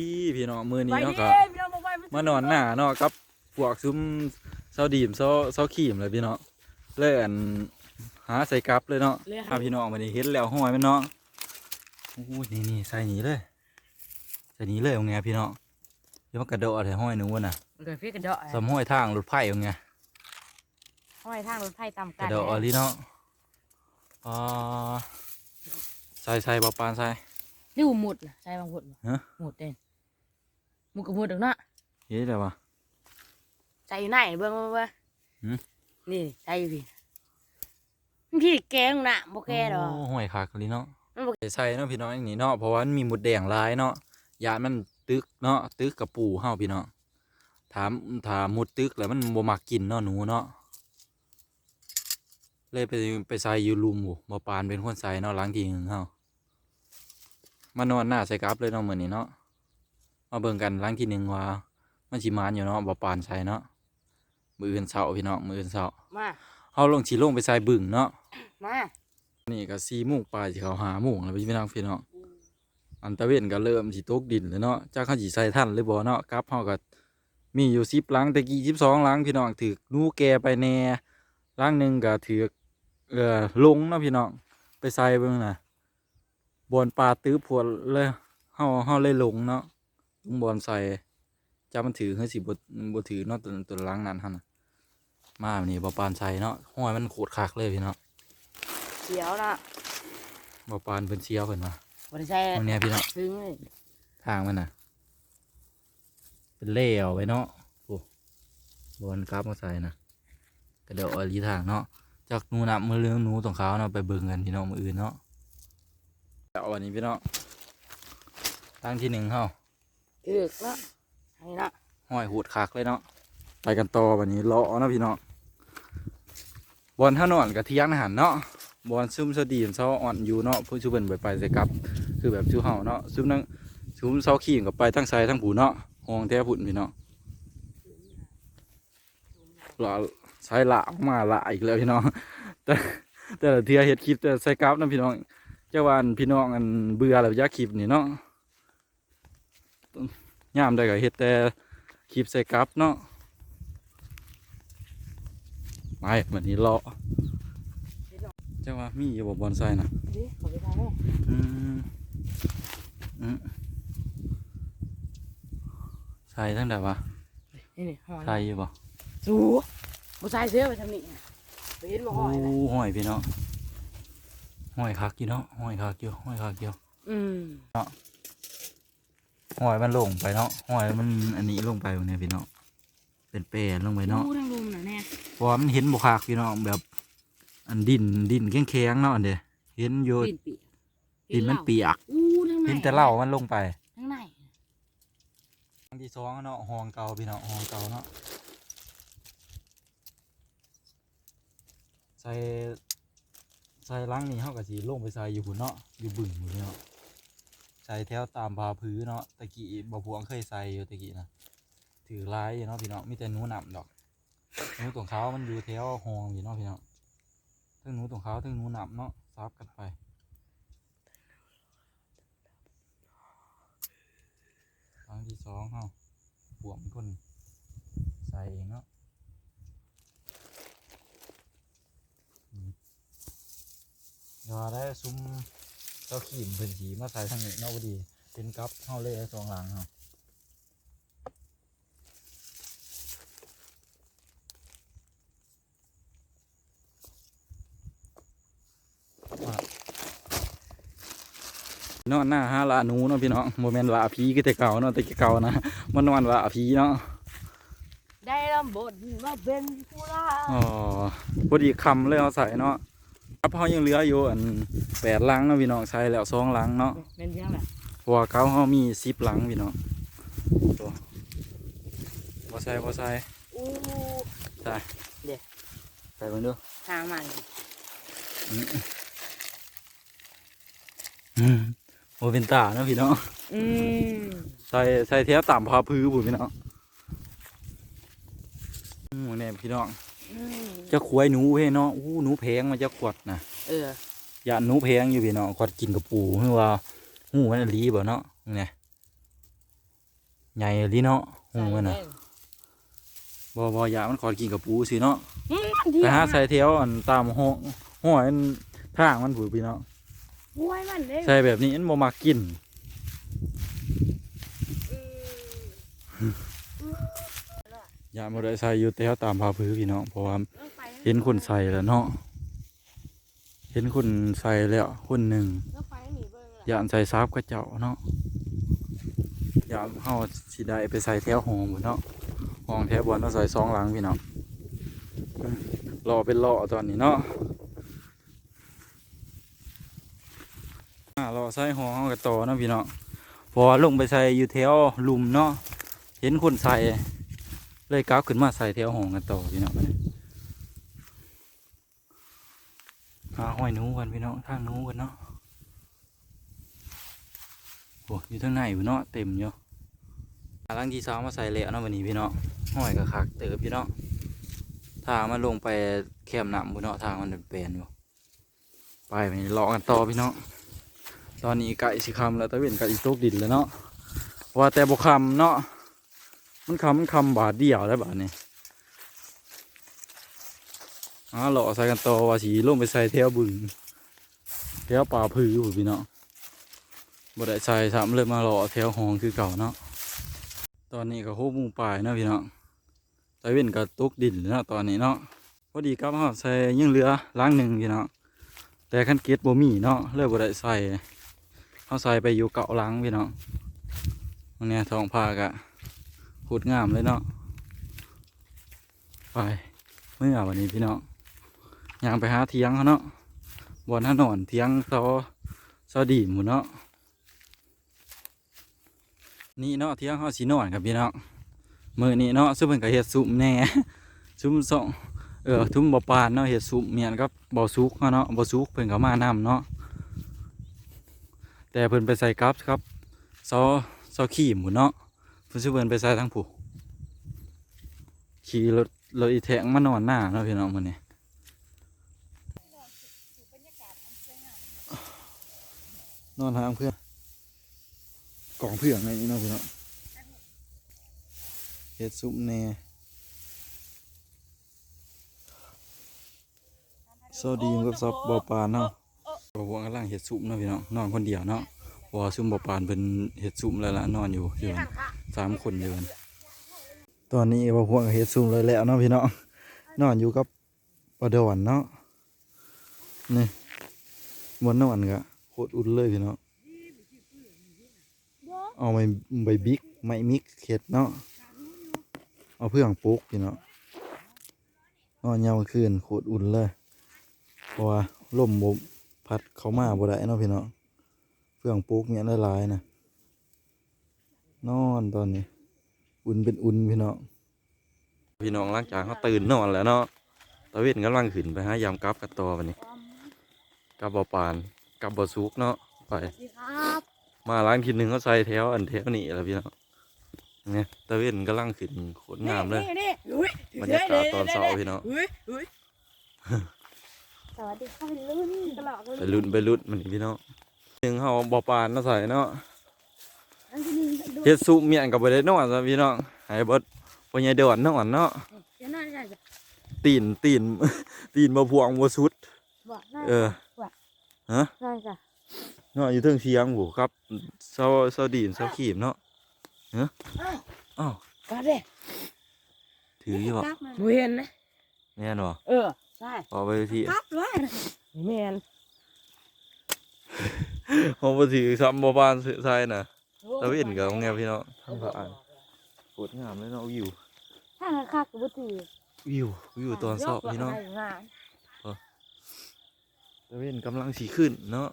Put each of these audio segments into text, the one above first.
พี่พี่น้องมือไปนี้ดิเนาะก็พี่น้องบอกไปมานอนหน้าเนาะกับพวกซุ้มเสาดีมเสาเสาขีมเลยพี่น้องเลยอันหาใส่กับเลยเนาะเลยคพารับพี่น้องมานี่เห็นแล้วห้อยมันเนาะโอ้ยนี่นี่ใส่หนีเลยใส่หนีเลยเอาไงพี่น้องเดี๋ยวมันกระโดดใส่ห้อยหนูน่ะเกิดพี่กระเดาะสมห้อยทางรถไฟเอาไงห้อยทางรถไฟต่ำกกัระนโดดเอาลีเนาะอ่าใส่ใส่บอปานใส่นี่หูหมุดน่ะใช่บางหมุดบ่ฮะหมุดเด่นห มุดกับหมุดตรงนั้นเฮ้ยเดี๋ยววะใจอยู่ไหนเบิ่งเบิ่งเบิ่งหืม นี่ใจอยู่พี่มันพี่แกงน่ะบ่แกดอก โห้อยคักลีเนาะมันบ่ ใส่เนาะพี่น้องอย่างนี้เนาะเพราะว่ามันมีหมุดแดงหลายเนาะยานมันตึกเนาะตึกกับปูเฮาพี่น้องถามถามมุดตึกแล้วมันบ่มักกินเนาะหนูเนาะเลยไปไปใส่อยู่ลุมบ่บ่ปานเป็นคนใส่เนาะหล้างทีหนึงเฮามานอนหน้าใส่กลับเลยเนาะมื้อนี้เนาะ มาเบิ่งกันหล้างทีหนึงว่ามันสิมานอยู่เนาะบ่ปานใส่เนาะมื้ออื่นเช้าพี่น้องมื้ออื่นเช้ามาเฮาลงสิลงไปใส่บึ่งเนาะมานี่ก็สี่โมงปลายสิเขาหาโมงแล้วพี่น้องพี่น้องอันตะเวนก็เริ่มสิตกดินแล้วเนาะจ้าเขาสิใส่ท่านหรือบ่เนาะกลับเฮาก็มีอยู่สิบลังตะกี้สิบสองลังพี่น้องถือนูแกไปแน่ลังหนึ่งก็ถือเอ่อลงเนาะพี่น้องไปใส่เบิ่งน่ะบอนปลาตื้อพวดเลยเฮาเฮาเลยลงเนาะ ลงบอนใส่จ้ามันถือคือสิบ่บ่ถือเนาะตัวตัวลังนั้นหั่นน่ะมาแบบนี้บ่ปานใส่เนาะห้อยมันโคตรคักเลยพี่น้องเขียวน่ะบ่ปานเพิ่นเชียวเพิ่นว่าบ่ได้ใช่ตรงเนี้ยพี่เนาะถึงเลยทางมันน่ะ เป็นเล่เอาไว้เนาะโอ้บอลกราฟมาใส่นะก็เดี๋ยวเอาลีทางเนาะจากหนูนับมือเรื่องหนูตรงเขาวเนาะไปเบิ่งกันพี่น้องมืออื่นเนาะเอาวันนี้พี่น้องตั้งที่หนึ่งเฮา อึกเนาะอันนี้เนาะห้อยหูดคักเลยเนาะไปกันต่อวันนี้เลาะเนาะพี่เน้องบอลท่านอนกับเที่ยงอาหารเนาะบอลซุ่มสดีมเซาอ่อนอยู่เนาะผู้ชูเป็นไปไปใส่กับ คือแบบชูเฮาเนาะซุ่มนั่งซุ่มเซาขี้กับไปทั้งไซทั้งผูเนาะห้องแท้ผุ่นพี่เนาะละใช้ละมาละอีกแล้วพี่น้องแต่แต่ละเทียเฮ็ดคลิปแต่ใส่กราฟนะพี่น้องเจ้าวันพี่น้องอันเบื่อแล้วอยากคลิปนี่เนาะ ยามได้ก็เฮ็ดแต่คลิปใส่กราฟเนาะไปวันนี้เลาะเจ้าว่ามีอยู่บ่บอนไซนะดิขอไปทางนี้อืมอืมใส่ทั้งแต่ว่านี่นี่ห้อยใส่อยู่บ่สูบ่ใส่เสื้อไปทางนี้ไปเห็นบ่โอ้ห้อยนะห้อยพี่เนาะห้อยคักอยู่เนาะห้อยคักอยู่ห้อยคักอยู่อืม ห้อยมันลงไปเนาะห้อยมันอันนี้ลงไปเนี่ยพี่เนาะเป็นเปรลงไปเนาะดูทางลุมน่ะแน่เพราะว่ามันเห็นบ่คักพี่เนาะแบบ อันดินดินแข็งๆเนาะอันเดียเห็นอยู่ดินเปียกดินมันเปียกอู้ทางไหนเห็นแต่เหล่ามันลงไปทางไหนครั้งที่สองเนาะห้องเก่าพี่เนาะห้องเก่าเนาะใส่ใส่ล้างนี่เฮาก็สิลงไปใส่อยู่พุ่นเนาะอยู่บึงพุ่นเนาะ ใส่แถวตามผาพื้นเนาะตะกี้บ่พวงเคยใส่อยู่ตะกี้นะถือลายอยู่เนาะพี่เนาะมีแต่หนูหนำดอกหนูตรงเขามันอยู่แถวหองอยู่เนาะพี่เนาะทั้งหนูตรงเขาทั้งหนูหนำเนาะซับกันไปครั้งที่สองเฮาพวงคนใส่เองเนาะเดี๋ยวได้ซุ้ม เจ้าขีมเพิ่นสีมาใส่ทางนี้เนาะพอดี เป็นกับเฮาเลยสองหลังเฮาว่านอนหน้าหาละหนูเนาะพี่น้องโมเมนต์ละผีก็แต่เก่าเนาะแต่เก่านะมานอนละผีเนาะได้ลำบทมาเป็นผู้ล่าอ๋อพอดีคำเลยเอาใส่เนาะ ครับเฮายังเหลืออยู่อันแปดหลังเนาะพี่น้องใส่แล้วสองหลังเนาะเป็นยังไงเพราะว่าเขาเขามีซิปหลังพี่น้องตัวบ่ใส่บ่ใส่อู้ใส่ใส่เบิ่งดูทางมันอืมโอเป็นตาเนาะพี่น้องอืมใส่ใส่แถวต่ำพาพื้นพุ่นพี่น้องอืมเนี่ยพี่น้องอืม จะขวยหนูเฮ้ยเนาะอู้หนูแพงมันจะขวดนะเอออย่าหนูแพงอยู่พี่น้องขวดกินกับปูคือว่าหูมันอีหลีบ่เนาะเนี่ยใหญ่ลีเนาะหูมันน่ะบ่บ่อยากมันขอกินกับปูสิเนาะอืมมันเที่ไปยงหานะใส่เที่ยวอันตามห้องห้อยอันทางมันผู้พี่เนาะห้วยมันเด้ใส่แบบนี้มันบ่มักกินอ ย่ามาได้ใส่อยู่แถวตามพาพื้นพี่น้องเพราะว่าเห็นคนใส่แล้วเนาะเห็นคนใส่แล้วคนหนึ่งแล้วไปหนีเบิ่งล่ะอย่าใส่ซับกระเจ้าเนาะอย่าเฮาสิได้ไปใส่แถวห้องหมดเนาะห้องแถวบนเราใส่สองหลังพี่น้องอืมรอเป็นรอตอนนี้เนาะอ่ารอใส่ห้องเฮากันต่อเนาะพี่น้องเพอลงไปใส่อยู่แถวหลุมเนาะเห็นคนใส่ เลยก้าวขึ้นมาใส่แถวหองกันต่อพี่น้องมาเนี่ยหาห้อยนู้กันพี่น้องทางนู้กันเนาะโอ้อยู่ทางในพี่เนาะเต็มอยู่หาลังที่สามมาใส่แล้วเนาะวันนี้พี่น้องห้อยกับคักเติบพี่น้องทางมันลงไปแคมหนำพี่น้องทางมันเป็นอยู่ไปไปรอกันต่อพี่น้องตอนนี้ไก่สิคำแล้วตะเวนไก่อีตกดินแล้วเนาะว่าแต่บกคำเนาะ มันคำมันคำบาทเดียวแล้วบาทนี้อ่าหล่อใส่กันต่อว่าสีลงไปใส่แถวบึงแถวป่าพืออยู่พี่เนาะบ่ได้ใส่สามเลยมาหล่อแถวหองคือเก่าเนาะตอนนี้ก็โคบมุงป่ายเนาะพี่เนาะตะเว้นก็ตกดินแล้วเนาะตอนนี้เนาะพอดีกับเฮาใส่ยังเหลือล้างหนึ่งพี่เนาะแต่คันเกตบ่มีเนาะเลยบ่ได้ใส่เฮาใส่ไปอยู่เก่าล้างพี่เนาะตรงเนี้ยท้องผ้ากะ โคตรงามเลยเนาะไปเมื่อวันนี้พี่น้องยางไปหาเทียงเขาเนาะบอนถนอนเทียงเสาเสดีหมูเนาะนี่เนาะเทียงเขาสีนอนครับพี่น้องมือนี้เนาะซึ่งเป็นกับเห็ดสุ่มแน่สุ่มสองเออทุ่มบ่อปานเนาะเห็ดสุ่มเมียนกับบ่อซุกเนาะบ่อซุกเพิ่นก็มานำเนาะแต่เพิ่นไปใส่กับครับเสาเสาขี้หมูเนาะ เพิ่นสิเพิ่นไปใส่ทางผู้ขี่รถรถอีแทงมานอนหน้าเนาะพี่น้องมื้อนี้นอนหางเพื่อนกองเพื่อนในนี้เนาะพี่น้องเฮ็ดซุปแน่สวัสดีกับซับบ่อปลาเนาะบ่าวงกำลังเฮ็ดซุปเนาะพี่น้องนอนคนเดียวเนาะ ว่าซุ่มบ่อปลาเพิ่นเฮ็ดซุปแล้วล่ะนอนอยู่อยู่สามคนอยู่กันตอนนี้ว่าพวกเฮ็ดซุ่มเลยแล้วเนาะพี่น้องนอนอยู่กับปลาดอนเนาะนี่บนนอนก็โคตรอุ่นเลยพี่น้องเอาไม้ใบบิ๊กไม้มิกเข็ดเนาะเอาเพื่องปลุกพี่น้องนอนยาคืนโคตรอุ่นเลยเพราะว่าลมบ่พัดเข้ามาบ่ได้เนาะพี่น้อง พื่องปลุกเนี่ยหลายๆนะนอนตอนนี้ อุ่นเป็นอุ่นพี่น้องพี่น้องหลังจากเขาตื่นนอนแล้วเนาะตะเวนกำลังขึ้นไปหายามกลับกันต่อวันนี้กับบ่อปานกับบ่อซุกเนาะไปสวัสดีครับมาร้านทีหนึ่งเขาใส่แถวอันแถวนี้แหล้วพี่น้องเนี่ยตะเวนกำลังขึ้นโคตรงามเลยนี่นี่อุ้ยบรรยากาศตอนเช้าพี่น้องอุ้ยอุ้ยสวัสดีครับพี่รุ่นตลอดเลยไปลุ้นไปลุ้นมันนี่พี่น้อง หนึ่งเขาเอาบ่อปานมาใส่เนาะอันที่นี่ดูเฮ็ดซุปเมียนกับบ่ได้นอนซะพี่น้องให้เบิดพ่อใหญ่เดือนนอนเนาะเดี๋ยวน่าจะจะตีนตีนตีนบ่พวงบ่สุดบอกน่าเออฮะน่าจะเนาะอยู่เทิงเชียงหูครับเสาเสาดีนเสาขีมเนาะเนาะอ้าวก็ได้ถืออยู่บ่บ่เห็นนะแม่นบ่เออใช่เอาไปที่ครับว่าแม่น เอาไปถือซ้ำบ่บานใส่น่ะตะเวนกับแงพี่เนาะทางผ่านโคตรงามเลยเนาะวิวถ้าคักก็บ่ถือวิววิวตอนเช้าพี่เนาะยกหลังให้งานตะเวนกำลังสีขึ้นเนาะ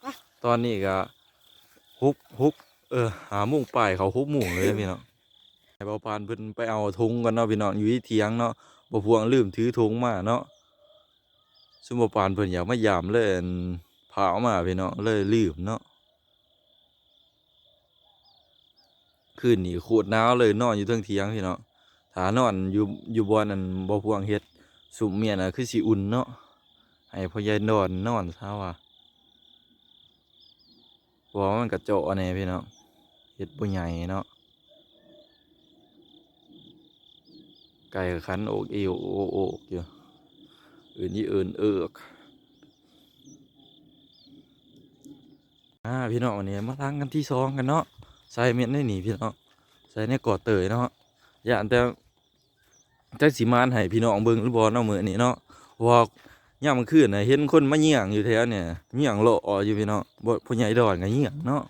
ไปตอนนี้ก็ฮุกฮุกเออหาโมุ่งป่ายเขาฮุกหมุ่งเลยพี่เนาะให้เบาปานเพิ่นไปเอาธงกันเนาะพี่เนาะอยู่ที่เถียงเนาะบ่พวงลืมถือธงมาเนาะซุมบ่ปานเพิ่นอยากมายามเลย ขาวมาพี่เนาะเลยลืมเนาะคืนนี้ขวดหนาวเลยนอนอยู่เทิงเทียงพี่เนาะถ้านอนอยู่อยู่บนนั่นบ่พวงเฮ็ดสุมเมียน่ะคือสิอุ่นเนาะให้พ่อใหญ่นอนนอนซะว่าบ่มันกระจอกแน่พี่เนาะเฮ็ดบ่ใหญ่เนาะไก่ขันโอกเอวโอโอกอยู่อื่นนี่อื่นเอือก อ่าพี่น้องวันนี้มาล้างกันที่สองกันเนาะใส่เม็ดได้หนีพี่น้องใส่ในกอดเตยเนาะอย่าแต่จักสิมานให้พี่น้องเบิ่งหรือบ่เนาะมื้อนี้เนาะว่าย่ามันขึ้นนะเห็นคนมาเหี่ยงอยู่แถวเนี่ยเหี่ยงโลออยู่พี่เนาะบ่ผู้ใหญ่ดอนก็เหี่ยงเนาะ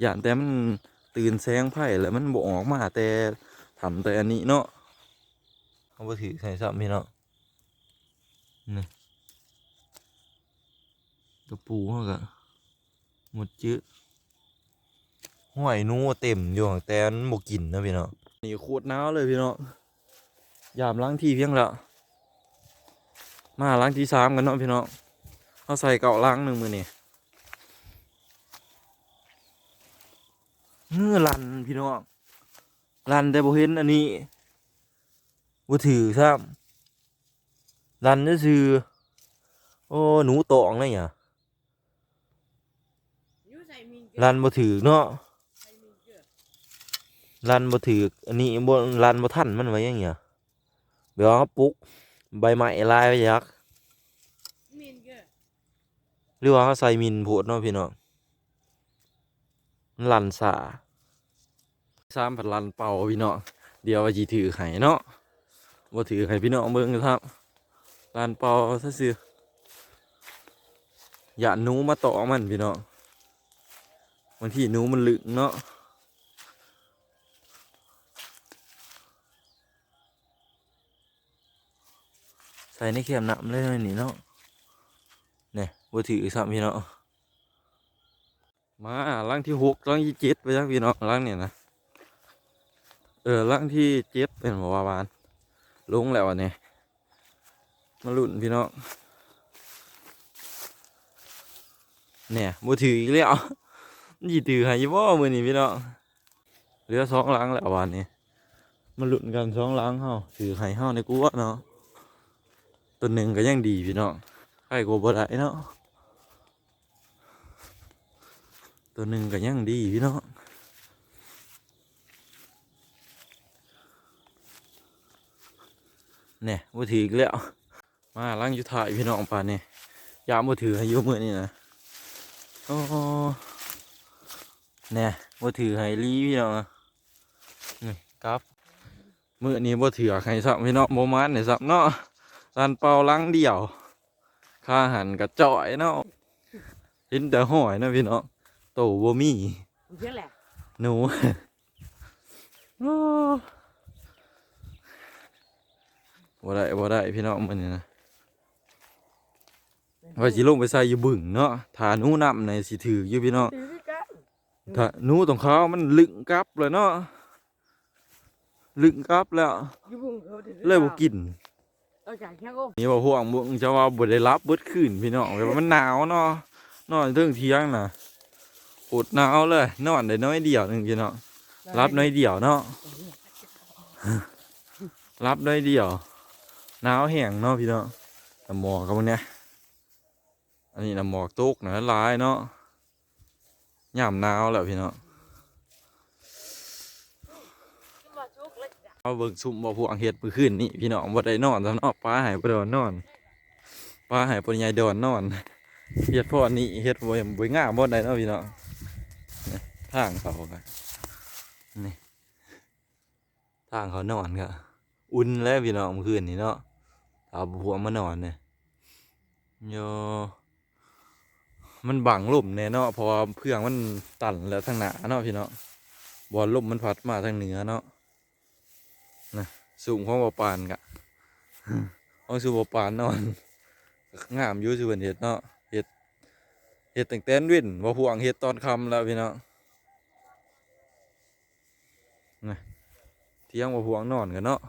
อย่าแต่มันตื่นแสงไผ่แล้วมันบ่ออกมาแต่ทำแต่อันนี้เนาะเอาบ่ถือใส่ซ้ำพี่เนาะนี่กระปูเฮาก็ หมดจื้อห้อยนูเต็มอยู่ข้างแต่มันบ่กินนะพี่เนาะนี่โคตรหนาวเลยพี่เนาะยามล้างที่เพียงแล้วมาล้างที่สามกันเนาะพี่เน้องเอาใส่เก่าล้างหนึ่งมือนี่เมื่อลันพี่น้องลันแต่บ่เห็นอันนี้บ่ถือซ้ำลันก็คือโอ้หนูตองเลยเนี่ย ลันบ่ถือเนาะลันบ่ถืออันนี้บ่ลันบ่ทันมันไว้ยังเงี้ยเดี๋ยวเอาปลุกใบไม้ลายไปยักหรือว่าเขาใส่มินโพดเนาะพี่น้องลันสาสามผัดลันเป่าพี่น้องเดี๋ยวว่าจีถือไห้เนาะว่าถือไห้พี่น้องเบิ่งครับลันเป่าซะซื่อยาหนูมาต่อมันพี่น้อง บางทีหนูมันลึกเนาะใส่ในเข็มหน้ำเลยนี่เนาะเนี่ยบ่ถือซ้ำพี่เน้องมาล่างที่หกล่างที่เจ็ดไปจักพี่เน้องล่างเนี่ยนะเออล่างที่เจ็ดเป็นหมอวาบานลงแล้วอันนี้มาลุ่นพี่เน้องเนี่ยบ่ถืออีกแล้วันสิถือให้บ่มือนี้พี่น้องเหลือสองลังแล้ววันนี้มาลุ่นกันสองลังเฮาถือให้เฮาในกูว่าเนาะตัวหนึ่งก็ยังดีพี่น้องใครก็บ่ได้เนาะตัวหนึ่งก็ยังดีพี่น้องเนี่ยบ่ถืออีกแล้วมาล้างยู่ถ่ายพี่น้องป่านนี่ยามบ่ถือให้ยู่มื้อนี้นะโอ้ เนี่ยบ่ถือให้ลีพี่น้องอะนี่ครับมื้อนี้บ่ถือให้ซับพี่น้องบ่มานนี่ซับเนาะลานเป่าล้างเดี่ยวข้าหันกระจ่อยเนาะเห็นแต่หอยนะพี่เนาะโตบ่มีเยอะแหละหนูโอ้บ่ได้บ่ได้พี่น้องมันนี่นะว่าสิลงไปใส่อยู่บึงเนาะถ้าหนูนำในสิถืออยู่พี่น้อง ถือกันถ้าหนูตรงเขามันลึงกลับเลยเนาะลึงกลับแล้วอยู่บุ้งเขาถือเลยบ่กินเอาจากแค่ก็นี่ว่าห่วงมึงจะว่าบ่ได้รับเบิดคืนพี่น้องแบบว่ามันหนาวเนาะนอนถึงเที่ยงน่ะอดหนาวเลยนอนได้น้อยเดียวหนึงพี่น้องรับน้อยเดียวเนาะรับน้อยเดียวหนาวแห้งเนาะพี่น้องน้ำหมอกกับมันเนี่ยอันนี้น้ำหมอกตกนะหลายเนาะ ยามหนาวแล้วพี่เน้องเอาเบิ่งซุ่มบ่พวงเฮ็ดมื้อคืนนี่พี่น้องบ่ได้นอนซำเนาะป้าให้บ่ได้นอนปลาหายปนยายดอนนอนเฮ็ดพ่อนี่เฮ็ดบ่ยบ่งามบ่ได้เนาะพี่น้องนี่ทางเขาก็นี่ทางเขานอนก็อุ่นแล้วพี่น้องเมื่อคืนนี้เนาะเอาผัวมานอนเนี่ยโย มันบังลมแน่เนาะเพราะว่าเพื่องมันตันแล้วทางหนาเนาะพี่เน้องบอลลมมันพัดมาทางเหนือเนาะนะสูงของบ่ปานกะของสูบ่ปานนอนงามอยู่สิเพิ่นเฮ็ดเนาะเฮ็ดเฮ็ดตั้งแต่เว้นบ่ห่วงเฮ็ดตอนคำแล้วพี่เน้องนะเที่ยงบ่ห่วงนอนกันเนาะ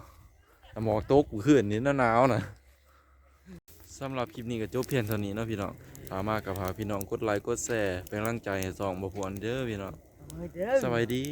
หมอกตกเมื่อคืนนี้หนาวนะสำหรับคลิปนี้ก็จบเพียงเท่านี้เนาะพี่น้อง สามารถกับพากพี่น้องกดไลค์กดแชร์เป็นกำลังใจให้สองบ่ห่วงเด้อพี่น้องเด้อ สบายดี